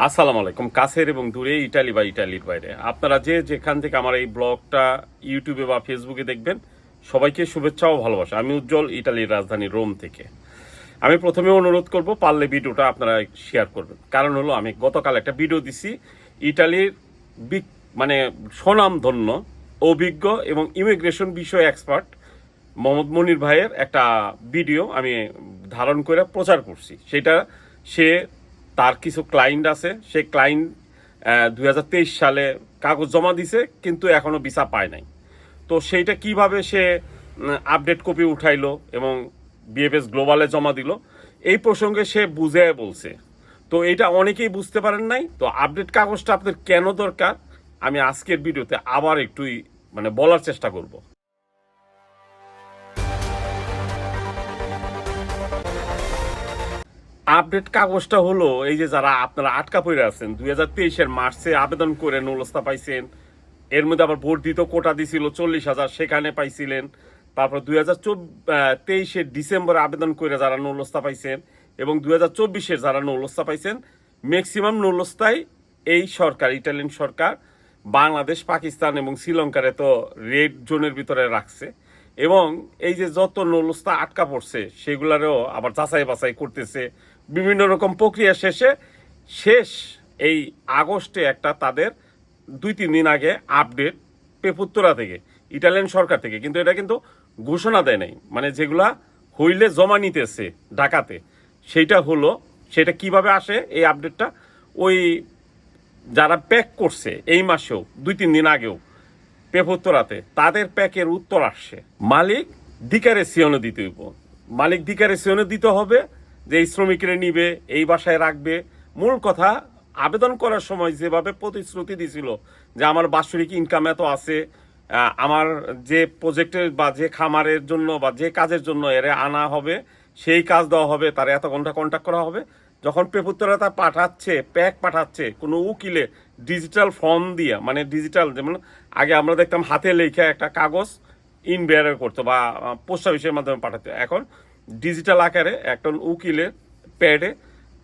আসসালামু আলাইকুম। কাছের এবং দূরে ইটালি বা ইটালির বাইরে। আপনারা যে যেখান থেকে আমার এই ব্লগটা, ইউটিউবে বা ফেসবুকে দেখবেন, সবাইকে শুভেচ্ছা ও ভালোবাসা। আমি উজ্জ্বল, ইটালির রাজধানী রোম থেকে। আমি প্রথমে অনুরোধ করব, পারলে ভিডিওটা আপনারা শেয়ার করবেন। কারণ হলো, আমি গতকাল একটা ভিডিও দিছি, ইটালির বিগ- মানে স্বনামধন্য, অভিজ্ঞ এবং ইমিগ্রেশন বিষয়ে এক্সপার্ট মোহাম্মদ মনির ভাইয়ের একটা ভিডিও আমি ধারণ করে প্রচার করছি। সেটা সে তার কিছু ক্লায়েন্ট আছে। সেই ক্লায়েন্ট দু হাজার তেইশ সালে কাগজ জমা দিছে, কিন্তু এখনও ভিসা পায় নাই। তো সেইটা কীভাবে সে আপডেট কপি উঠাইলো এবং বিএফএস গ্লোবালে জমা দিল, এই প্রসঙ্গে সে বুঝে বলছে। তো এটা অনেকেই বুঝতে পারেন নাই। তো আপডেট কাগজটা আপনাদের কেন দরকার? আমি আজকের ভিডিওতে আবার একটু মানে বলার চেষ্টা করব। আপডেট কাগজটা হলো, এই যে যারা আপনারা আটকা পড়ে আছেন, দুই হাজার তেইশের মার্চে আবেদন করে নৌলস্তা পাইছেন, এর মধ্যে আবার বর্ধিত কোটা দিছিল চল্লিশ হাজার, সেখানে পাইছিলেন। তারপর দুই হাজার তেইশের ডিসেম্বরে আবেদন করে যারা নৌলস্তা পাইছেন এবং দুই হাজার চব্বিশের যারা নৌলস্তা পাইছেন, ম্যাক্সিমাম নৌলস্তাই এই সরকার, ইটালিয়ান সরকার, বাংলাদেশ, পাকিস্তান এবং শ্রীলঙ্কারে তো রেড জোনের ভিতরে রাখছে। এবং এই যে যত নৌলস্তা আটকা পড়ছে, সেগুলারও আবার যাচাই বাছাই করতেছে। বিভিন্ন রকম প্রক্রিয়া শেষে শেষ এই আগস্টে একটা তাদের দুই তিন দিন আগে আপডেট পেপুত্তরা থেকে, ইটালিয়ান সরকার থেকে। কিন্তু এটা কিন্তু ঘোষণা দেয় নাই। মানে যেগুলা হইলে জমা নিতেছে ঢাকাতে, সেইটা হলো, সেটা কীভাবে আসে এই আপডেটটা? ওই যারা প্যাক করছে, এই মাসেও, দুই তিন দিন আগেও পেপুত্তরাতে তাদের প্যাকের উত্তর আসছে। মালিক দিকারে সিয়নে দিতে হইব। মালিক দিকারে সিয়নে দিতে হবে যে এই শ্রমিকরা নিবে, এই বাসায় রাখবে। মূল কথা, আবেদন করার সময় যেভাবে প্রতিশ্রুতি দিছিল যে আমার বাৎসরিক ইনকাম এত আছে আমার যে প্রজেক্টের বা যে খামারের জন্য বা যে কাজের জন্য এরে আনা হবে, সেই কাজ দেওয়া হবে, তার এত ঘণ্টা কন্ট্যাক্ট করা হবে। যখন পেপুত্তরা তা পাঠাচ্ছে প্যাক পাঠাচ্ছে, কোনো উকিলে ডিজিটাল ফর্ম দিয়া মানে ডিজিটাল যেমন আগে আমরা দেখতাম হাতে লেখা একটা কাগজ ইন বেয়ার করতো বা পোস্ট অফিসের মাধ্যমে পাঠাতো। এখন ডিজিটাল আকারে একটা উকিলের প্যাডে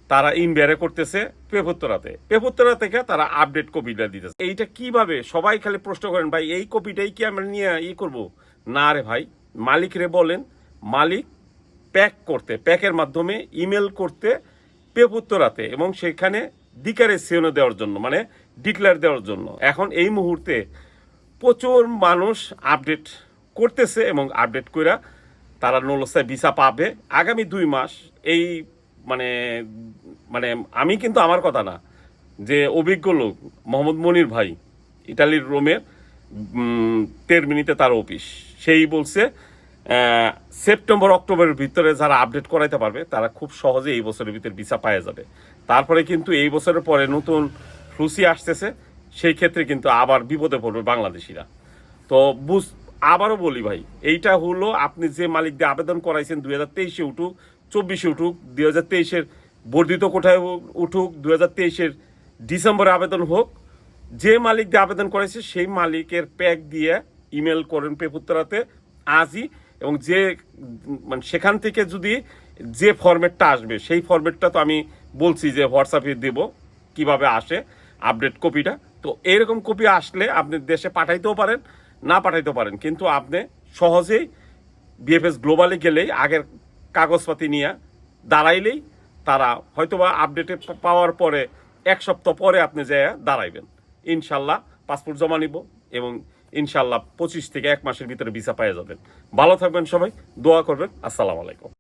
তারা ইন বেয়ারে করতেছে পেপুত্তরাতে। পেপুত্তরা থেকে তারা আপডেট কপিটা দিতেছে। এইটা কীভাবে? সবাই খালি প্রশ্ন করেন, ভাই, এই কপিটাই কি আমরা নিয়ে ই করব? না রে ভাই। মালিকরে বলেন, মালিক প্যাক করতে, প্যাকের মাধ্যমে ইমেল করতে পেপুত্তরাতে এবং সেখানে ডিকারে সিওনে দেওয়ার জন্য। মানে ডিক্লেয়ার দেওয়ার জন্য। এখন এই মুহূর্তে প্রচুর মানুষ আপডেট করতেছে এবং আপডেট করে তারা নলস্তায় ভিসা পাবে। আগামী দুই মাস এই মানে মানে আমি কিন্তু আমার কথা না, যে অভিজ্ঞ লোক মোহাম্মদ মনির ভাই ইটালির রোমের তেরমিনিতে তার অফিস। সেই বলছে সেপ্টেম্বর, অক্টোবরের ভিতরে যারা আপডেট করাইতে পারবে, তারা খুব সহজে এই বছরের ভিতরে ভিসা পাওয়া যাবে। তারপরে কিন্তু এই বছরের পরে নতুন ফ্লুসি আসতেছে, সেই ক্ষেত্রে কিন্তু আবার বিপদে পড়বে বাংলাদেশিরা। তো বুঝ, আবারও বলি ভাই, এইটা হলো আপনি যে মালিক দিয়ে আবেদন করাইছেন দুই হাজার তেইশে উঠুক, চব্বিশে উঠুক, দুই হাজার তেইশের বর্ধিত কোঠায় উঠুক, দুই হাজার তেইশের ডিসেম্বরে আবেদন হোক, যে মালিক দিয়ে আবেদন করেছে সেই মালিকের প্যাক দিয়ে ইমেল করেন পেপুত্তরাতে আজই এবং যে মানে সেখান থেকে যদি যে ফরম্যাটটা আসবে, সেই ফরম্যাটটা তো আমি বলছি যে হোয়াটসঅ্যাপে দেব, কীভাবে আসে। আপডেট কপিটা তো এরকম কপি আসলে আপনি দেশে পাঠাইতেও পারেন, না পাঠাইতেও পারেন। কিন্তু আপনি সহজেই বিএফএস গ্লোবালে গেলেই, আগের কাগজপাতি নিয়ে দাঁড়াইলেই তারা হয়তোবা আপডেটে পাওয়ার পরে, এক সপ্তাহ পরে আপনি যে দাঁড়াইবেন। ইনশাল্লাহ পাসপোর্ট জমা নিব এবং ইনশাল্লাহ পঁচিশ থেকে এক মাসের ভিতরে ভিসা পেয়ে যাবেন। ভালো থাকবেন সবাই, দোয়া করবেন। আসসালামু আলাইকুম।